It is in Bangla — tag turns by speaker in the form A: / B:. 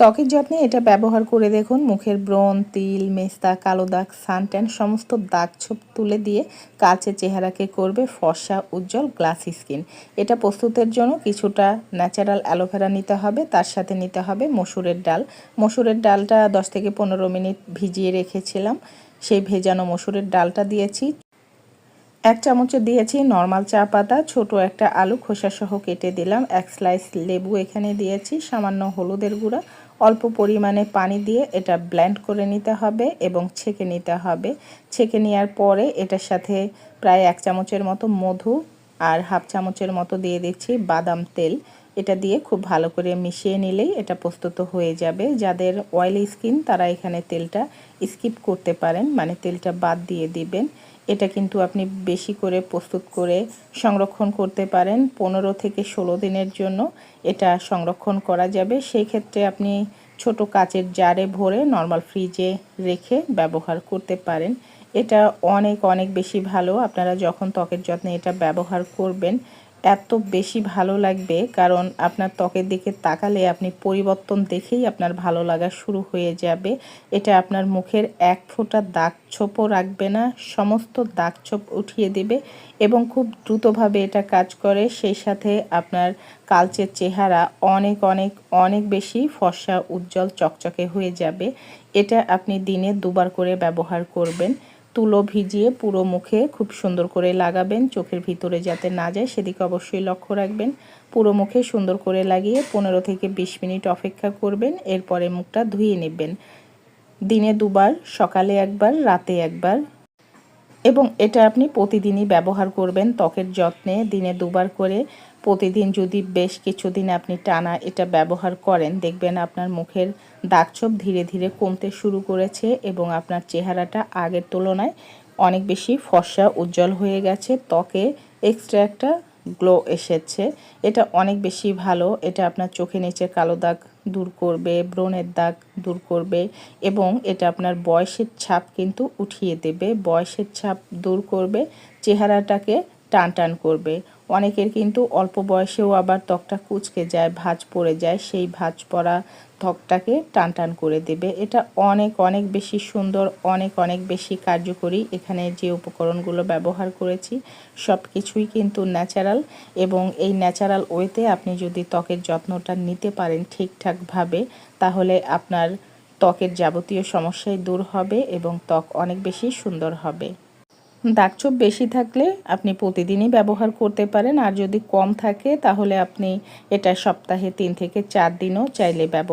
A: ত্বকের যত্নে এটা ব্যবহার করে দেখুন। মুখের ব্রণ, তিল, মেস্তা, কালো দাগ, সানট্যান সমস্ত দাগ ছোপ তুলে দিয়ে কালচে চেহারাকে করবে ফর্সা, উজ্জ্বল গ্লাস স্কিন। এটা প্রস্তুতের জন্য কিছুটা ন্যাচারাল অ্যালোভেরা নিতে হবে, তার সাথে নিতে হবে মসুরের ডাল। মসুরের ডালটা দশ থেকে পনেরো মিনিট ভিজিয়ে রেখেছিলাম। সেই ভেজানো মসুরের ডালটা দিয়েছি। এক চামচ দিয়েছি নর্মাল চা পাতা, ছোটো একটা আলু খোসা সহ কেটে দিলাম, এক স্লাইস লেবু এখানে দিয়েছি, সামান্য হলুদের গুঁড়া, অল্প পরিমাণে পানি দিয়ে এটা ব্ল্যান্ড করে নিতে হবে এবং ছেঁকে নিতে হবে। ছেঁকে নেওয়ার পরে এটার সাথে প্রায় এক চামচের মতো মধু আর হাফ চামচের মতো দিয়ে দিচ্ছি বাদাম তেল। এটা দিয়ে খুব ভালো করে মিশিয়ে নিলেই এটা প্রস্তুত হয়ে যাবে। যাদের অয়েলি স্কিন তারা এখানে তেলটা স্কিপ করতে পারেন মানে তেলটা বাদ দিয়ে দিবেন। এটা কিন্তু আপনি বেশি করে প্রস্তুত করে সংরক্ষণ করতে পারেন। পনেরো থেকে ষোলো দিনের জন্য এটা সংরক্ষণ করা যাবে। সেই ক্ষেত্রে আপনি ছোট কাচের জারে ভরে নর্মাল ফ্রিজে রেখে ব্যবহার করতে পারেন। এটা অনেক অনেক বেশি ভালো। আপনারা যখন ত্বকের যত্নে এটা ব্যবহার করবেন এত বেশি ভালো লাগবে, কারণ আপনার ত্বকের দিকে তাকালে আপনি পরিবর্তন দেখেই আপনার ভালো লাগা শুরু হয়ে যাবে। এটা আপনার মুখের এক ফোঁটা দাগ ছোপও রাখবে না, সমস্ত দাগ ছোপ উঠিয়ে দেবে এবং খুব দ্রুতভাবে এটা কাজ করে। সেই সাথে আপনার কালচের চেহারা অনেক অনেক অনেক বেশি ফর্সা, উজ্জ্বল, চকচকে হয়ে যাবে। এটা আপনি দিনে দুবার করে ব্যবহার করবেন। তুলো ভিজিয়ে পুরো মুখে খুব সুন্দর করে লাগাবেন, চোখের ভিতরে যাতে না যায়, সেদিকে অবশ্যই লক্ষ্য রাখবেন। পুরো মুখে সুন্দর করে লাগিয়ে পনেরো থেকে বিশ মিনিট অপেক্ষা করবেন, এরপরে মুখটা ধুয়ে নেবেন। দিনে দুবার, সকালে একবার, রাতে একবার এবং এটা আপনি প্রতিদিনই ব্যবহার করবেন ত্বকের যত্নে, দিনে দুবার করে। প্রতিদিন যদি বেশ কিছুদিন আপনি টানা এটা ব্যবহার করেন, দেখবেন আপনার মুখের দাগছোপ ধীরে ধীরে কমতে শুরু করেছে এবং আপনার চেহারাটা আগের তুলনায় অনেক বেশি ফর্সা, উজ্জ্বল হয়ে গেছে। ত্বকে এক্সট্রা একটা গ্লো এসেছে। এটা অনেক বেশি ভালো। এটা আপনার চোখে নিচে কালো দাগ দূর করবে, ব্রণের দাগ দূর করবে এবং এটা আপনার বয়সের ছাপ কিন্তু উঠিয়ে দেবে। বয়সের ছাপ দূর করবে, চেহারাটাকে টান টান করবে। অনেকের কিন্তু অল্প বয়সেও আবার ত্বকটা কুচকে যায়, ভাঁজ পড়ে যায়, সেই ভাঁজ পড়া ত্বকটাকে টান টান করে দেবে। এটা অনেক অনেক বেশি সুন্দর, অনেক অনেক বেশি কার্যকরী। এখানে যে উপকরণগুলো ব্যবহার করেছি, সব কিছুই কিন্তু ন্যাচারাল এবং এই ন্যাচারাল ওয়েতে আপনি যদি ত্বকের যত্নটা নিতে পারেন ঠিকঠাকভাবে, তাহলে আপনার ত্বকের যাবতীয় সমস্যাই দূর হবে এবং ত্বক অনেক বেশি সুন্দর হবে। দাগছোপ বেশি থাকলে আপনি প্রতিদিনই ব্যবহার করতে পারেন। আর যদি কম থাকে, তাহলে আপনি এটা সপ্তাহে তিন থেকে চার দিনও চাইলে ব্যবহার